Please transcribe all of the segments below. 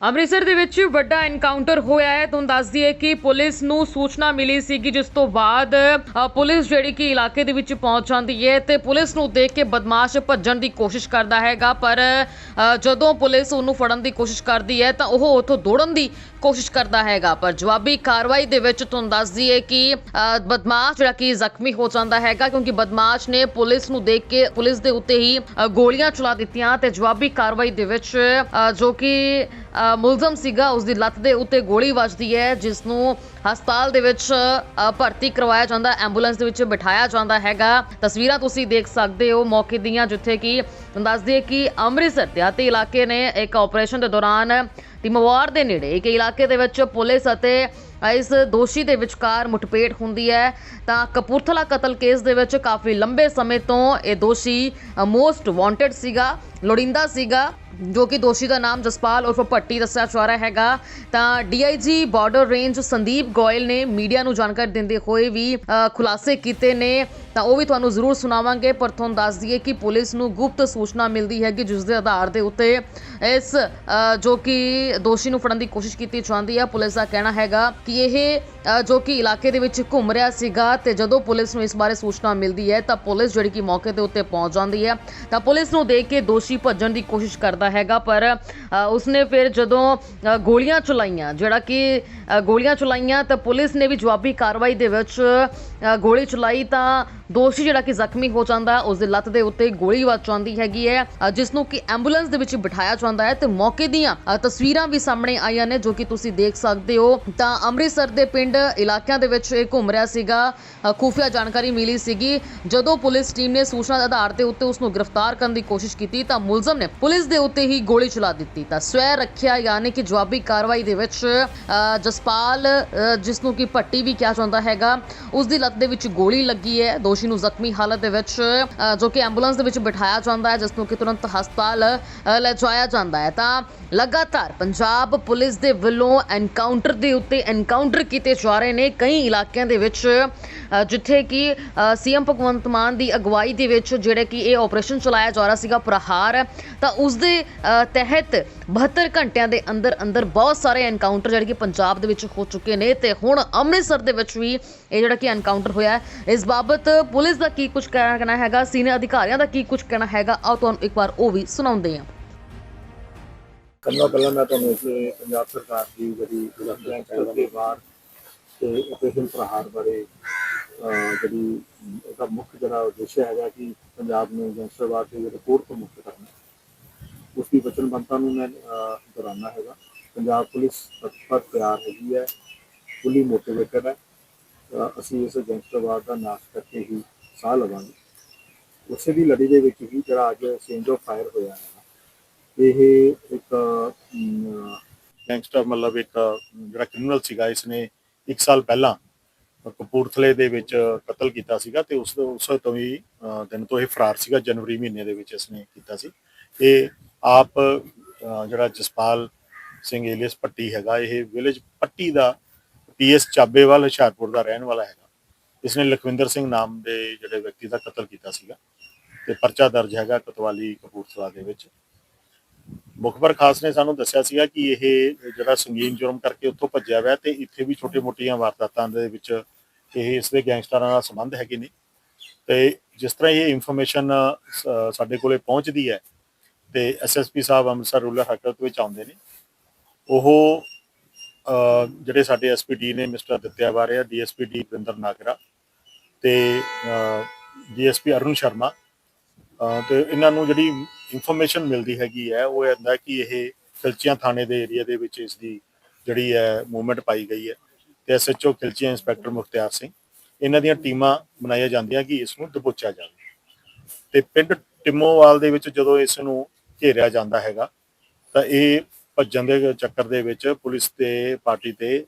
ਅੰਮ੍ਰਿਤਸਰ ਦੇ ਵਿੱਚ ਵੱਡਾ ਐਨਕਾਊਂਟਰ ਹੋਇਆ ਹੈ। ਤੁਹਾਨੂੰ ਦੱਸ ਦਈਏ ਕਿ ਪੁਲਿਸ ਨੂੰ ਸੂਚਨਾ ਮਿਲੀ ਸੀ ਕਿ ਜਿਸ ਤੋਂ ਬਾਅਦ ਪੁਲਿਸ ਜਿਹੜੀ ਕਿ ਇਲਾਕੇ ਦੇ ਵਿੱਚ ਪਹੁੰਚ ਜਾਂਦੀ ਹੈ ਤੇ ਪੁਲਿਸ ਨੂੰ ਦੇਖ ਕੇ ਬਦਮਾਸ਼ ਭੱਜਣ ਦੀ ਕੋਸ਼ਿਸ਼ ਕਰਦਾ ਹੈਗਾ। ਪਰ ਜਦੋਂ ਪੁਲਿਸ ਉਹਨੂੰ ਫੜਨ ਦੀ ਕੋਸ਼ਿਸ਼ ਕਰਦੀ ਹੈ ਤਾਂ ਉਹ ਉੱਥੋਂ ਦੌੜਨ ਦੀ ਕੋਸ਼ਿਸ਼ ਕਰਦਾ ਹੈਗਾ। ਪਰ ਜਵਾਬੀ ਕਾਰਵਾਈ ਦੇ ਵਿੱਚ ਤੁਹਾਨੂੰ ਦੱਸ ਦਈਏ ਕਿ ਬਦਮਾਸ਼ ਜਿਹੜਾ ਕਿ ਜ਼ਖਮੀ ਹੋ ਜਾਂਦਾ ਹੈਗਾ ਕਿਉਂਕਿ ਬਦਮਾਸ਼ ਨੇ ਪੁਲਿਸ ਨੂੰ ਦੇਖ ਕੇ ਪੁਲਿਸ ਦੇ ਉੱਤੇ ਹੀ ਗੋਲੀਆਂ ਚਲਾ ਦਿੱਤੀਆਂ ਤੇ ਜਵਾਬੀ ਕਾਰਵਾਈ ਦੇ ਵਿੱਚ ਜੋ ਕਿ ਮੁਲਜ਼ਮ ਸੀਗਾ ਉਸ ਦੀ ਲੱਤ ਦੇ ਉੱਤੇ ਗੋਲੀ ਵੱਜਦੀ ਹੈ ਜਿਸ ਨੂੰ ਹਸਪਤਾਲ ਦੇ ਵਿੱਚ ਭਰਤੀ ਕਰਵਾਇਆ ਜਾਂਦਾ, ਐਂਬੂਲੈਂਸ ਦੇ ਵਿੱਚ ਬਿਠਾਇਆ ਜਾਂਦਾ ਹੈਗਾ। ਤਸਵੀਰਾਂ ਤੁਸੀਂ ਦੇਖ ਸਕਦੇ ਹੋ ਮੌਕੇ ਦੀਆਂ, ਜਿੱਥੇ ਕਿ ਤੁਹਾਨੂੰ ਦੱਸ ਦਈਏ ਕਿ ਅੰਮ੍ਰਿਤਸਰ ਦਿਹਾਤੀ ਇਲਾਕੇ ਨੇ ਇੱਕ ਆਪਰੇਸ਼ਨ ਦੇ ਦੌਰਾਨ ਤਿਮਵਾਰ ਦੇ ਨੇੜੇ, ਇੱਕ ਇਲਾਕੇ ਦੇ ਵਿੱਚ ਪੁਲਿਸ ਅਤੇ ਇਸ ਦੋਸ਼ੀ ਦੇ ਵਿਚਕਾਰ ਮੁਠਭੇੜ ਹੁੰਦੀ ਹੈ। ਤਾਂ ਕਪੂਰਥਲਾ ਕਤਲ ਕੇਸ ਦੇ ਵਿੱਚ ਕਾਫੀ ਲੰਬੇ ਸਮੇਂ ਤੋਂ ਇਹ ਦੋਸ਼ੀ ਮੋਸਟ ਵਾਂਟਡ ਸੀਗਾ, ਲੋੜਿੰਦਾ ਸੀਗਾ, ਜੋ ਕਿ ਦੋਸ਼ੀ ਦਾ ਨਾਮ ਜਸਪਾਲ ਉਰਫ ਭੱਟੀ ਦੱਸਿਆ ਜਾ ਰਿਹਾ ਹੈਗਾ। ਤਾਂ DIG border range Sandeep Goyal ਨੇ ਮੀਡੀਆ ਨੂੰ ਜਾਣਕਾਰੀ ਦਿੰਦੇ ਹੋਏ ਵੀ ਖੁਲਾਸੇ ਕੀਤੇ ਨੇ। ਤਾਂ ਉਹ ਵੀ ਤੁਹਾਨੂੰ ਜ਼ਰੂਰ ਸੁਣਾਵਾਂਗੇ, ਪਰ ਤੁਹਾਨੂੰ ਦੱਸ ਦਈਏ ਕਿ ਪੁਲਿਸ ਨੂੰ ਗੁਪਤ ਸੂਚਨਾ ਮਿਲਦੀ ਹੈ ਕਿ ਜਿਸ ਦੇ ਆਧਾਰ ਦੇ ਉੱਤੇ ਇਸ ਜੋ ਕਿ ਦੋਸ਼ੀ ਨੂੰ ਫੜਨ ਦੀ ਕੋਸ਼ਿਸ਼ ਕੀਤੀ ਜਾਂਦੀ ਹੈ। ਪੁਲਿਸ ਦਾ ਕਹਿਣਾ ਹੈਗਾ ਕਿ ਇਹ ਜੋ ਕਿ ਇਲਾਕੇ ਦੇ ਵਿੱਚ ਘੁੰਮ ਰਿਹਾ ਸੀਗਾ ਤੇ ਜਦੋਂ ਪੁਲਿਸ ਨੂੰ ਇਸ ਬਾਰੇ ਸੂਚਨਾ ਮਿਲਦੀ ਹੈ, ਤਾਂ ਪੁਲਿਸ ਜਿਹੜੀ ਕਿ ਮੌਕੇ ਦੇ ਉੱਤੇ ਪਹੁੰਚ ਜਾਂਦੀ ਹੈ। ਤਾਂ ਪੁਲਿਸ ਨੂੰ ਦੇਖ ਕੇ ਦੋਸ਼ੀ ਭੱਜਣ ਦੀ ਕੋਸ਼ਿਸ਼ ਕਰਦਾ ਹੈਗਾ, ਪਰ ਉਸਨੇ ਫਿਰ ਜਦੋਂ ਗੋਲੀਆਂ ਚਲਾਈਆਂ, ਜਿਹੜਾ ਕਿ ਗੋਲੀਆਂ ਚਲਾਈਆਂ, ਤਾਂ ਪੁਲਿਸ ਨੇ ਵੀ ਜਵਾਬੀ ਕਾਰਵਾਈ ਦੇ ਵਿੱਚ ਗੋਲੀ ਚਲਾਈ ਤਾਂ ਦੋਸ਼ੀ ਜਿਹੜਾ ਕਿ ਜ਼ਖਮੀ ਹੋ ਜਾਂਦਾ ਉਸ ਦੇ ਲੱਤ ਦੇ ਉੱਤੇ ਗੋਲੀ ਵੱਜ ਜਾਂਦੀ ਹੈਗੀ ਹੈ ਜਿਸ ਨੂੰ ਕਿ ਐਂਬੂਲੈਂਸ ਦੇ ਵਿੱਚ ਬਿਠਾਇਆ ਜਾਂਦਾ ਹੈ ਤੇ ਮੌਕੇ ਦੀਆਂ ਤਸਵੀਰਾਂ ਵੀ ਸਾਹਮਣੇ ਆਈਆਂ ਨੇ, ਜੋ ਕਿ ਤੁਸੀਂ ਦੇਖ ਸਕਦੇ ਹੋ। ਤਾਂ ਅੰਮ੍ਰਿਤਸਰ ਦੇ ਪਿੰਡ ਇਲਾਕਿਆਂ ਦੇ ਵਿੱਚ ਇਹ ਘੁੰਮ ਰਿਹਾ ਸੀਗਾ। ਅ, ਖੁਫੀਆ ਜਾਣਕਾਰੀ ਮਿਲੀ ਸੀਗੀ। ਜਦੋਂ ਪੁਲਿਸ ਟੀਮ ਨੇ ਸੂਚਨਾ ਦੇ ਆਧਾਰ ਤੇ ਉੱਤੇ ਉਸ ਨੂੰ ਗ੍ਰਿਫਤਾਰ ਕਰਨ ਦੀ ਕੋਸ਼ਿਸ਼ ਕੀਤੀ ਤਾਂ ਮੁਲਜ਼ਮ ਨੇ ਪੁਲਿਸ ਦੇ ਉੱਤੇ ਹੀ ਗੋਲੀ ਚਲਾ ਦਿੱਤੀ। ਤਾਂ ਸਵੈ ਰੱਖਿਆ ਯਾਨੀ ਕਿ ਜਵਾਬੀ ਕਾਰਵਾਈ ਦੇ ਵਿੱਚ ਜਸਪਾਲ ਜਿਸ ਨੂੰ ਕਿ ਭੱਟੀ ਵੀ ਕਿਹਾ ਜਾਂਦਾ ਹੈਗਾ ਉਸ ਦੀ ਲੱਤ ਦੇ ਵਿੱਚ ਗੋਲੀ ਲੱਗੀ ਹੈ। ਦੋਸ਼ੀ ਨੂੰ ਜ਼ਖਮੀ ਹਾਲਤ ਦੇ ਵਿੱਚ ਜੋ ਕਿ ਐਂਬੂਲੈਂਸ ਦੇ ਵਿੱਚ ਬਿਠਾਇਆ ਜਾਂਦਾ ਹੈ ਜਿਸ ਨੂੰ ਕਿ ਤੁਰੰਤ ਹਸਪਤਾਲ ਅ, ਲੈ ਜਾਇਆ ਜਾਂਦਾ ਹੈ। ਤਾਂ ਲਗਾਤਾਰ ਪੰਜਾਬ ਪੁਲਿਸ ਦੇ ਵੱਲੋਂ ਐਨਕਾਊਂਟਰ ਦੇ ਉੱਤੇ ਐਨਕਾਊਂਟਰ ਕੀਤੇ ਜਾ ਰਹੇ ਨੇ ਕਈ ਇਲਾਕਿਆਂ ਦੇ ਵਿੱਚ ਜਿੱਥੇ ਕਿ ਸੀਐਮ ਭਗਵੰਤ ਮਾਨ ਦੀ ਅਗਵਾਈ ਦੇ ਵਿੱਚ ਜਿਹੜੇ ਕਿ ਇਹ ਆਪਰੇਸ਼ਨ ਚਲਾਇਆ ਜਾ ਰਿਹਾ ਸੀਗਾ ਪ੍ਰਹਾਰ, ਤਾਂ ਉਸ ਦੇ ਤਹਿਤ 72 ਘੰਟਿਆਂ ਦੇ ਅੰਦਰ ਅੰਦਰ ਬਹੁਤ ਸਾਰੇ ਐਨਕਾਊਂਟਰ ਜਿਹੜੇ ਕਿ ਪੰਜਾਬ ਦੇ ਵਿੱਚ ਹੋ ਚੁੱਕੇ ਨੇ ਤੇ ਹੁਣ ਅੰਮ੍ਰਿਤਸਰ ਦੇ ਵਿੱਚ ਵੀ ਇਹ ਜਿਹੜਾ ਕਿ ਐਨਕਾਊਂਟਰ ਹੋਇਆ ਇਸ ਬਾਬਤ ਪੁਲਿਸ ਦਾ ਕੀ ਕੁਝ ਕਹਿਣਾ ਹੈਗਾ? ਸੀਨੀਅਰ ਅਧਿਕਾਰੀਆਂ ਦਾ ਕੀ ਕੁਝ ਕਹਿਣਾ ਹੈਗਾ? ਆਓ ਤੁਹਾਨੂੰ ਇੱਕ ਵਾਰ ਉਹ ਵੀ ਸੁਣਾਉਂਦੇ ਹਾਂ। ਪਹਿਲਾਂ ਪਹਿਲਾਂ ਮੈਂ ਤੁਹਾਨੂੰ ਇਸ ਪੰਜਾਬ ਸਰਕਾਰ ਦੀ ਜਿਹੜੀ ਗੈਂਗਸਟਰ ਦੇ ਬਾਹਰ ਤੇ ਆਪਰੇਸ਼ਨ ਪ੍ਰਹਾਰ ਬਾਰੇ ਜਿਹੜੀ ਉਹਦਾ ਮੁੱਖ ਜਿਹੜਾ ਉਦੇਸ਼ ਹੈਗਾ ਕਿ ਪੰਜਾਬ ਨੂੰ ਗੈਂਗਸਟਰਵਾਦ ਦੇ ਰਿਪੋਰਟ ਤੋਂ ਮੁਕਤ ਕਰਨਾ। ਉਸ ਦੀ ਵਚਨਬੱਧਤਾ ਨੂੰ ਮੈਂ ਅਹ, ਦੁਹਰਾਉਣਾ ਹੈਗਾ। ਪੰਜਾਬ ਪੁਲਿਸ ਤਤਪਰ ਤਿਆਰ ਹੈਗੀ ਹੈ ਫੁੱਲੀ ਮੋਟੀਵੇਟਡ ਹੈ। ਅਸੀਂ ਇਸ ਗੈਂਗਸਟਰਵਾਦ ਦਾ ਨਾਸ਼ ਕਰਕੇ ਹੀ ਸਾਹ ਲਵਾਂਗੇ। ਉਸੇ ਦੀ ਲੜੀ ਦੇ ਵਿੱਚ ਹੀ ਜਿਹੜਾ ਅੱਜ ਚੇਂਜ ਆਫ ਫਾਇਰ ਹੋਇਆ ਹੈ ਇਹ ਇੱਕ ਗੈਂਗਸਟਰ ਮਤਲਬ ਇੱਕ ਜਿਹੜਾ ਕ੍ਰਿਮੀਨਲ ਸੀਗਾ ਇਸਨੇ 1 ਸਾਲ ਪਹਿਲਾਂ ਕਪੂਰਥਲੇ ਦੇ ਵਿੱਚ ਕਤਲ ਕੀਤਾ ਸੀਗਾ ਤੇ ਉਸ ਉਸ ਤੋਂ ਹੀ ਦਿਨ ਤੋਂ ਇਹ ਫਰਾਰ ਸੀਗਾ, ਜਨਵਰੀ ਮਹੀਨੇ ਦੇ ਵਿੱਚ ਇਸਨੇ ਕੀਤਾ ਸੀ। ਇਹ ਆਪ ਜਿਹੜਾ ਜਸਪਾਲ ਸਿੰਘ ਏਲੀਅਸ ਪੱਟੀ ਹੈਗਾ, ਇਹ ਵਿਲੇਜ ਪੱਟੀ ਦਾ ਪੀਐਸ ਚਾਬੇਵਾਲ ਹੁਸ਼ਿਆਰਪੁਰ ਦਾ ਰਹਿਣ ਵਾਲਾ ਹੈਗਾ। ਇਸਨੇ ਲਖਵਿੰਦਰ ਸਿੰਘ ਨਾਮ ਦੇ ਜਿਹੜੇ ਵਿਅਕਤੀ ਦਾ ਕਤਲ ਕੀਤਾ ਸੀਗਾ ਤੇ ਪਰਚਾ ਦਰਜ ਹੈਗਾ ਕਤਵਾਲੀ ਕਪੂਰਥਲਾ ਦੇ ਵਿੱਚ। ਮੁਖਬਰ ਖਾਸ ਨੇ ਸਾਨੂੰ ਦੱਸਿਆ ਸੀਗਾ ਕਿ ਇਹ ਜਿਹੜਾ ਸੰਗੀਨ ਜੁਰਮ ਕਰਕੇ ਉੱਥੋਂ ਭੱਜਿਆ ਹੋਇਆ ਤੇ ਇੱਥੇ ਵੀ ਛੋਟੇ-ਮੋਟੀਆਂ ਵਾਰਦਾਤਾਂ ਦੇ ਵਿੱਚ ਇਹ ਇਸ ਦੇ ਗੈਂਗਸਟਰਾਂ ਨਾਲ ਸੰਬੰਧ ਹੈਗੇ ਨੇ। ਤੇ ਜਿਸ ਤਰ੍ਹਾਂ ਇਹ ਇਨਫੋਰਮੇਸ਼ਨ ਸਾਡੇ ਕੋਲੇ ਪਹੁੰਚਦੀ ਹੈ ਤੇ ਐਸਐਸਪੀ ਸਾਹਿਬ ਅੰਮ੍ਰਿਤਸਰ ਰੂਰਲ ਹਰਕਤ ਵਿੱਚ ਆਉਂਦੇ ਨੇ, ਉਹ ਜਿਹੜੇ ਸਾਡੇ ਐਸਪੀਡੀ ਨੇ ਮਿਸਟਰ ਦਿੱਤਿਆ ਬਾਰੇ ਡੀਐਸਪੀ ਡੀ ਵਿੰਦਰ ਨਾਗਰਾ ਤੇ ਡੀਐਸਪੀ ਅਰੁਣ ਸ਼ਰਮਾ, ਅਹ, ਤੇ ਇਹਨਾਂ ਨੂੰ ਜਿਹੜੀ ਇਨਫੋਰਮੇਸ਼ਨ ਮਿਲਦੀ ਹੈਗੀ ਹੈ, ਉਹ ਇਹ ਕਿ ਇਹ ਖਿਲਚੀਆਂ ਥਾਣੇ ਦੇ ਏਰੀਆ ਦੇ ਵਿੱਚ ਇਸ ਦੀ ਜਿਹੜੀ ਹੈ ਮੂਵਮੈਂਟ ਪਾਈ ਗਈ ਹੈ। ਤੇ ਐਸਐਚਓ ਖਿਲਚੀਆਂ ਇੰਸਪੈਕਟਰ ਮੁਖਤਿਆਰ ਸਿੰਘ, ਇਹਨਾਂ ਦੀਆਂ ਟੀਮਾਂ ਬਣਾਈਆਂ ਜਾਂਦੀਆਂ ਕਿ ਇਸ ਨੂੰ ਦਬੋਚਿਆ ਜਾਵੇ। ਤੇ ਪਿੰਡ ਟਿਮੋਵਾਲ ਦੇ ਵਿੱਚ ਜਦੋਂ ਇਸ ਨੂੰ ਘੇਰਿਆ ਜਾਂਦਾ ਹੈਗਾ, ਤਾਂ ਇਹ ਭੱਜਣ ਦੇ ਚੱਕਰ ਦੇ ਵਿੱਚ ਪੁਲਿਸ ਤੇ ਪਾਰਟੀ ਤੇ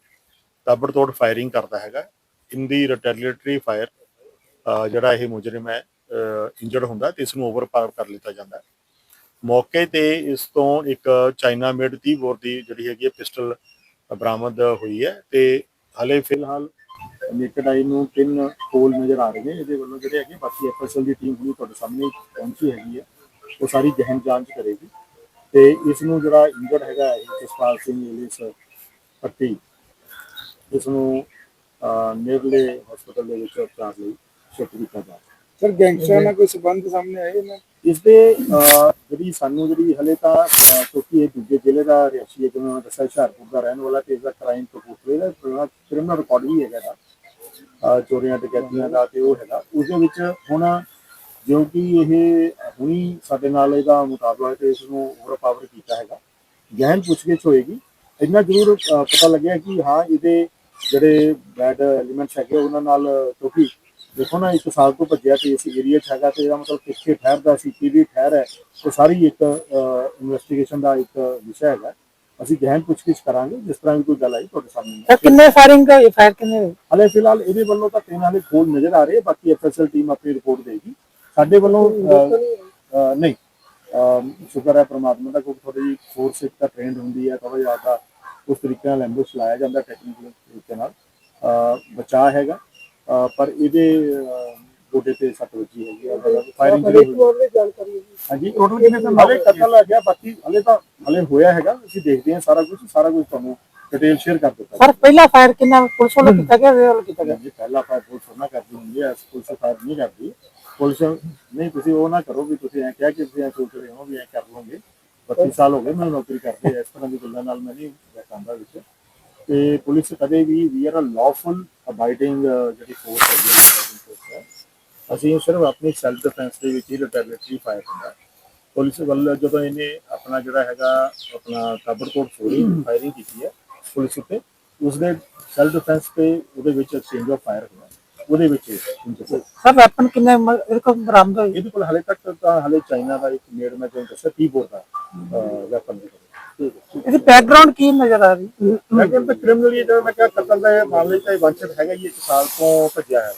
ਤਾਬੜਤੋੜ ਫਾਇਰਿੰਗ ਕਰਦਾ ਹੈਗਾ। ਇਨ ਦੀ ਰਿਟੈਲੀਏਟਰੀ ਫਾਇਰ ਜਿਹੜਾ ਇਹ ਮੁਜਰਮ ਹੈ ਇੰਜਰਡ ਹੁੰਦਾ ਤੇ ਇਸ ਨੂੰ ਓਵਰਪਾਵਰ ਕਰ ਲਿੱਤਾ ਜਾਂਦਾ ਹੈ। ਮੌਕੇ ਤੇ ਇਸ ਤੋਂ ਇੱਕ ਚਾਈਨਾ ਮੇਡ 30 ਬੋਰ ਦੀ ਜਿਹੜੀ ਹੈਗੀ ਹੈ ਪਿਸਟਲ ਬਰਾਮਦ ਹੋਈ ਹੈ ਤੇ ਹਲੇ ਫਿਲਹਾਲ ਨੇਕਡ ਨੂੰ ਤਿੰਨ ਹੋਲ ਨਜ਼ਰ ਆ ਰਹੇ ਨੇ। ਇਹਦੇ ਵੱਲੋਂ ਜਿਹੜੇ ਹੈਗੇ ਬਾਕੀ ਐਫਐਸਐਲ ਦੀ ਟੀਮ ਹੁਣੀ ਤੁਹਾਡੇ ਸਾਹਮਣੇ ਪਹੁੰਚੀ ਹੈਗੀ ਹੈ। ਉਹ ਸਾਰੀ ਗਹਿਨ ਜਾਂਚ ਕਰੇਗੀ। ਤੇ ਇਸ ਨੂੰ ਜਿਹੜਾ ਇੰਜਰਡ ਹੈਗਾ ਹੈ, ਜਸਪਾਲ ਸਿੰਘ ਇਲਿਸ ਪੱਟੀ ਇਸ ਨੂੰ ਨੇੜਲੇ ਹਸਪਤਾਲ ਦੇ ਵਿੱਚ ਉਪਚਾਰ ਲਈ ਸ਼ਿਫਟ ਕੀਤਾ ਜਾ ਸਰ ਗੈਂਗਸਟਰ ਨਾਲ ਕੋਈ ਸਬੰਧ ਸਾਹਮਣੇ ਆਏ ਨੇ ਇਸ ਦੇ ਜਿਹੜੀ ਸਾਨੂੰ ਜਿਹੜੀ ਹਲੇ ਤਾਂ ਕਿਉਂਕਿ ਇਹ ਦੂਜੇ ਜ਼ਿਲ੍ਹੇ ਦਾ ਰਿਹਾਸੀ ਹੈ, ਜਿਵੇਂ ਮੈਂ ਦੱਸਿਆ, ਹੁਸ਼ਿਆਰਪੁਰ ਦਾ ਰਹਿਣ ਵਾਲਾ ਤੇ ਇਸ ਦਾ ਕ੍ਰਾਈਮ ਕਪੂਰਥਲੇ ਦਾ ਕ੍ਰਿਮੀਨਲ ਰਿਕਾਰਡ ਵੀ ਹੈਗਾ ਦਾ ਚੋਰੀਆਂ, ਡਕੈਤੀਆਂ ਦਾ ਤੇ ਉਹ ਹੈਗਾ। ਉਸ ਦੇ ਵਿੱਚ ਹੁਣ ਜੋ ਕਿ ਇਹ ਹੁਣੀ ਸਾਡੇ ਨਾਲ ਇਹਦਾ ਮੁਕਾਬਲਾ ਹੈ ਤੇ ਇਸ ਨੂੰ ਓਵਰ ਪਾਵਰ ਕੀਤਾ ਹੈਗਾ। ਗਹਿਨ ਪੁੱਛਗਿੱਛ ਹੋਏਗੀ। ਇੰਨਾ ਜ਼ਰੂਰ ਪਤਾ ਲੱਗਿਆ ਕਿ ਹਾਂ, ਇਹਦੇ ਜਿਹੜੇ ਬੈਡ ਐਲੀਮੈਂਟਸ ਹੈਗੇ ਉਹਨਾਂ ਨਾਲ, ਕਿਉਂਕਿ ਦੇਖੋ ਨਾ ਇੱਕ ਸਾਲ ਤੋਂ ਭੱਜਿਆ ਤੇ ਇਸ ਏਰੀਆ 'ਚ ਹੈਗਾ ਤੇ ਇਹਦਾ ਮਤਲਬ ਕਿੱਥੇ ਠਹਿਰਦਾ ਸੀ ਕਿਹਦੀ ਠਹਿਰ ਹੈ ਉਹ ਸਾਰੀ ਇੱਕ ਇਨਵੈਸਟੀਗੇਸ਼ਨ ਦਾ ਇੱਕ ਵਿਸ਼ਾ ਹੈਗਾ। ਅਸੀਂ ਗਹਿਨ ਪੁੱਛਗਿੱਛ ਕਰਾਂਗੇ ਜਿਸ ਤਰ੍ਹਾਂ ਵੀ ਕੋਈ ਗੱਲ ਆਈ ਤੁਹਾਡੇ ਸਾਹਮਣੇ। ਸਰ ਕਿੰਨੇ ਫਾਇਰਿੰਗ ਦਾ ਫਾਇਰ ਕਿੰਨੇ? ਹਲੇ ਫਿਲਹਾਲ ਇਹਦੇ ਵੱਲੋਂ ਤਾਂ ਤਿੰਨ ਹਾਲੇ ਖੋਲ ਨਜ਼ਰ ਆ ਰਹੇ ਬਾਕੀ ਐਫਐਸਐਲ ਟੀਮ ਆਪਣੀ ਰਿਪੋਰਟ ਦੇਗੀ। ਸਾਡੇ ਵੱਲੋਂ ਨਹੀਂ ਸ਼ੁਕਰ ਹੈ ਪ੍ਰਮਾਤਮਾ ਦਾ ਕਿਉਂਕਿ ਥੋੜੀ ਜਿਹੀ ਫੋਰਸ ਇੱਕ ਤਾਂ ਟ੍ਰੇਨਡ ਹੁੰਦੀ ਹੈ ਥੋੜਾ ਜਿਹਾ ਤਾਂ ਉਸ ਤਰੀਕੇ ਨਾਲ ਐਂਬੂਸ਼ ਲਾਇਆ ਜਾਂਦਾ ਟੈਕਨੀਕਲ ਤਰੀਕੇ ਨਾਲ। ਬਚਾਅ ਹੈਗਾ। ਪਰ ਇਹਦੇ ਗੋਡੇ ਤੇ ਸੱਟ ਵੱਜੀ ਹੈਗੀ ਹੈ ਫਾਇਰਿੰਗ ਜਾਣਕਾਰੀ ਹਾਂਜੀ ਟੋਟਲ ਕਿੰਨੇ ਤਾਂ ਹਲੇ ਕਤਲ ਆ ਗਿਆ ਬਾਕੀ ਹਲੇ ਤਾਂ ਹਲੇ ਹੋਇਆ ਹੈਗਾ ਅਸੀਂ ਦੇਖਦੇ ਹਾਂ ਸਾਰਾ ਕੁਝ ਸਾਰਾ ਕੁਝ ਤੁਹਾਨੂੰ ਡਿਟੇਲ ਸ਼ੇਅਰ ਕਰ ਦਿੱਤਾ ਸਰ ਪਹਿਲਾ ਫਾਇਰ ਕਿੰਨਾ ਪੁਲਿਸ ਵੱਲੋਂ ਕੀਤਾ ਗਿਆ ਵੇ ਵੱਲੋਂ ਕੀਤਾ ਗਿਆ? ਜੀ ਪਹਿਲਾ ਫਾਇਰ ਪੁਲਿਸ ਨਾ ਕਰਦੀ ਹੁੰਦੀ ਹੈ ਪੁਲਿਸ ਫਾਇਰ ਨਹੀਂ ਕਰਦੀ। ਪੁਲਿਸ ਨਹੀਂ ਤੁਸੀਂ ਉਹ ਨਾ ਕਰੋ ਵੀ ਤੁਸੀਂ ਐ ਕਿਹਾ ਕਿ ਤੁਸੀਂ ਐ ਸੋਚ ਰਹੇ ਹੋ ਵੀ ਐ ਕਰ ਲਓਗੇ। 25 ਸਾਲ ਹੋ ਗਏ ਮੈਨੂੰ ਨੌਕਰੀ ਕਰਦੇ ਇਸ ਤਰ੍ਹਾਂ ਦੀ ਗੱਲਾਂ ਨਾਲ ਮੈਂ ਨਹੀਂ ਬੈਠਾਂਦਾ ਵਿੱਚ। ਤੇ ਪੁਲਿਸ ਕਦੇ ਵੀ we are a lawful abiding ਜਿਹੜੀ ਫੋਰਸ ਹੈਗੀ ਹੈ ਅਸੀਂ ਸਿਰਫ ਆਪਣੀ ਸੈਲਫ ਡਿਫੈਂਸ ਦੇ ਵਿੱਚ ਹੀ ਰਿਟੈਲੀਟਰੀ ਫਾਇਰ ਹੁੰਦਾ। ਪੁਲਿਸ ਵੱਲ ਜਦੋਂ ਇਹਨੇ ਆਪਣਾ ਜਿਹੜਾ ਹੈਗਾ ਆਪਣਾ ਤਾਬੜਤੋੜ ਫੋਰੀ ਫਾਇਰਿੰਗ ਕੀਤੀ ਹੈ ਪੁਲਿਸ ਉੱਤੇ ਉਸ ਦੇ ਸੈਲਫ ਡਿਫੈਂਸ ਤੇ ਉਹਦੇ ਵਿੱਚ ਐਕਸਚੇਂਜ ਆਫ ਫਾਇਰ ਹੋਇਆ। ਉਹਦੇ ਵਿੱਚ ਸਰ ਵੈਪਨ ਕਿੰਨੇ ਇਹਦੇ ਕੋਲ ਬਰਾਮਦ ਹੋਏ ਇਹਦੇ ਕੋਲ ਹਲੇ ਤੱਕ ਤਾਂ ਹਲੇ ਚਾਈਨਾ ਦਾ ਇੱਕ ਮੇਡ ਮੈਂ ਤੁਹਾਨੂੰ ਦੱਸਿਆ ਟੀ ਬੋਰਡ ਦਾ ਵੈਪਨ ਦੇ ਠੀਕ ਬੈਕਗ੍ਰਾਉਂਡ ਕੀ ਨਜ਼ਰ ਆ ਰਹੀ? ਮੈਂ ਕਿਹਾ ਕ੍ਰਿਮੀਨਲੀ ਜਿਹੜਾ ਮੈਂ ਕਿਹਾ ਕਤਲ ਦਾ ਇਹ ਮਾਮਲੇ ਚ ਇਹ ਵਾਂਛਿਤ ਹੈਗਾ ਹੀ ਇੱਕ ਸਾਲ ਤੋਂ ਭੱਜਿਆ ਹੈ